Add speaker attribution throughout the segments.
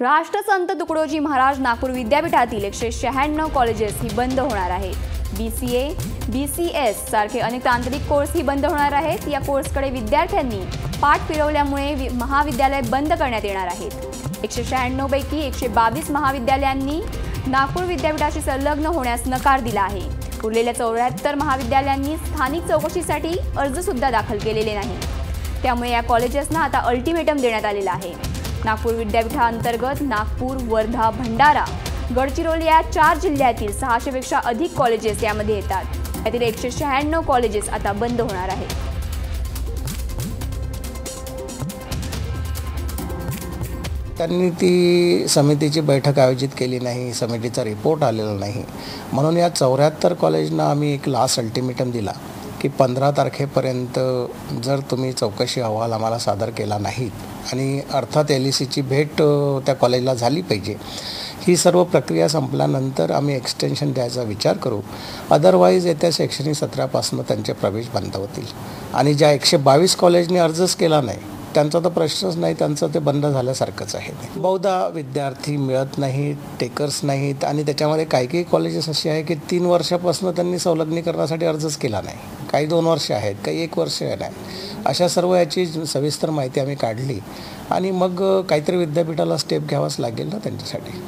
Speaker 1: राष्ट्रसंत तुकडोजी महाराज नागपूर विद्यापीठातील एकशे शहाण्णव कॉलेजेस ही बंद होणार आहेत. B C A B C S सारखे अनेक तांत्रिक कोर्स ही बंद होणार आहेत. या कोर्सकडे विद्यार्थ्यांनी पाठ फिरवल्यामुळे वि- महाविद्यालय बंद करण्यात येणार आहेत. एकशे शहाण्णव पैकी एकशे बावीस महाविद्यालयांनी नागपूर विद्यापीठाशी संलग्न होण्यास नकार दिला आहे. उरलेल्या चौऱ्याहत्तर महाविद्यालयांनी स्थानिक चौकशीसाठी अर्जसुद्धा दाखल केलेले नाही. त्यामुळे या कॉलेजेसना आता अल्टिमेटम देण्यात आलेला आहे. नागपूर विद्यापीठाअंतर्गत नागपूर वर्धा भंडारा गडचिरोली या चार जिल्ह्यातील सहाशेपेक्षा अधिक कॉलेजेस यामध्ये येतात. यातील एकशे शहाण्णव कॉलेजेस आता बंद होणार आहेत.
Speaker 2: त्यांनी ती समितीची बैठक आयोजित केली नाही समितीचा रिपोर्ट आलेला नाही. म्हणून या चौऱ्याहत्तर कॉलेजना आम्ही एक लास्ट अल्टिमेटम दिला. की पंधरा तारखेपर्यंत जर तुम्ही चौकशी अहवाल आम्हाला सादर केला नाहीत आणि अर्थात एल ई सीची भेट त्या कॉलेजला झाली पाहिजे ही सर्व प्रक्रिया संपल्यानंतर आम्ही एक्सटेन्शन द्यायचा विचार करू. अदरवाईज येत्या शैक्षणिक सत्रापासून त्यांचे प्रवेश बंद होतील. आणि ज्या एकशे बावीस कॉलेजने अर्जच केला नाही त्यांचा तर प्रश्नच नाही त्यांचं ते बंद झाल्यासारखंच आहे बहुधा विद्यार्थी मिळत नाहीत टेकर्स नाहीत आणि त्याच्यामध्ये काही काही कॉलेजेस असे आहे की तीन वर्षापासून त्यांनी संलग्नीकरणासाठी अर्जच केला नाही. काही दोन वर्ष आहेत काही एक वर्ष नाही अशा सर्व याची सविस्तर माहिती आम्ही काढली आणि मग काहीतरी विद्यापीठाला स्टेप घ्यावाच लागेल ना त्यांच्यासाठी.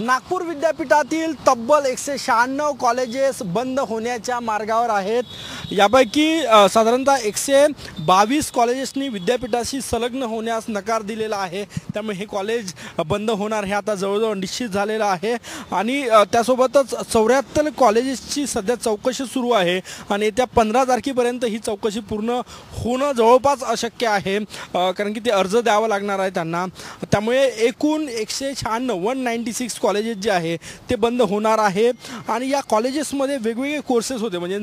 Speaker 3: नागपूर विद्यापीठातील तब्बल एकशे शहाण्णव कॉलेजेस बंद होण्याच्या मार्गावर आहेत. यापैकी साधारणतः एकशे बावीस कॉलेजेसनी विद्यापीठाशी संलग्न होण्यास नकार दिलेला आहे. त्यामुळे हे कॉलेज बंद होणार हे आता जवळजवळ निश्चित झालेलं आहे. आणि त्यासोबतच चौऱ्याहत्तर कॉलेजेसची सध्या चौकशी सुरू आहे. आणि येत्या पंधरा तारखेपर्यंत ही चौकशी पूर्ण होणं जवळपास अशक्य आहे. कारण की ते अर्ज द्यावा लागणार आहे त्यांना. त्यामुळे एकूण एकशे शहाण्णव वन नाईन्टी सिक्स कॉलेजेस जे आहे ते बंद होणार आहे. आणि या कॉलेजेसमध्ये वेगवेगळे कोर्सेस होते. म्हणजे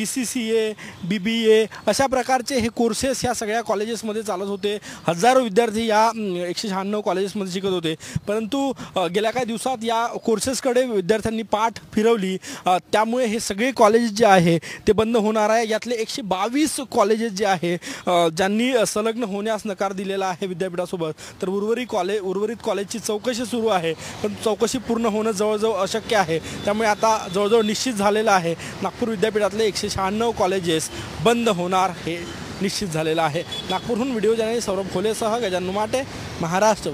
Speaker 3: बी सी सी ए बी बी ए अशा प्रकारचे हे कोर्सेस ह्या सगळ्या कॉलेजेसमध्ये चालत होते. हजारो विद्यार्थी या एकशे शहाण्णव कॉलेजेसमध्ये शिकत होते. परंतु गेल्या काही दिवसात या कोर्सेसकडे विद्यार्थ्यांनी पाठ फिरवली. त्यामुळे हे सगळे कॉलेजेस जे आहे ते बंद होणार आहे. यातले एकशे बावीस कॉलेजेस जे आहे ज्यांनी संलग्न होण्यास नकार दिलेला आहे विद्यापीठासोबत. तर उर्वरित कॉलेज उर्वरित कॉलेजची चौकशी सुरू आहे. पण चौकशी पूर्ण होणं जवळजवळ अशक्य आहे. त्यामुळे आता जवळजवळ निश्चित झालेलं आहे. नागपूर विद्यापीठातले एकशे शहाण्णव कॉलेजेस बंद होणार हे निश्चित झालेलं आहे. नागपूरहून व्हिडिओ जर्नलिस्ट सौरभ खोलेसह गजानन माटे महाराष्ट्र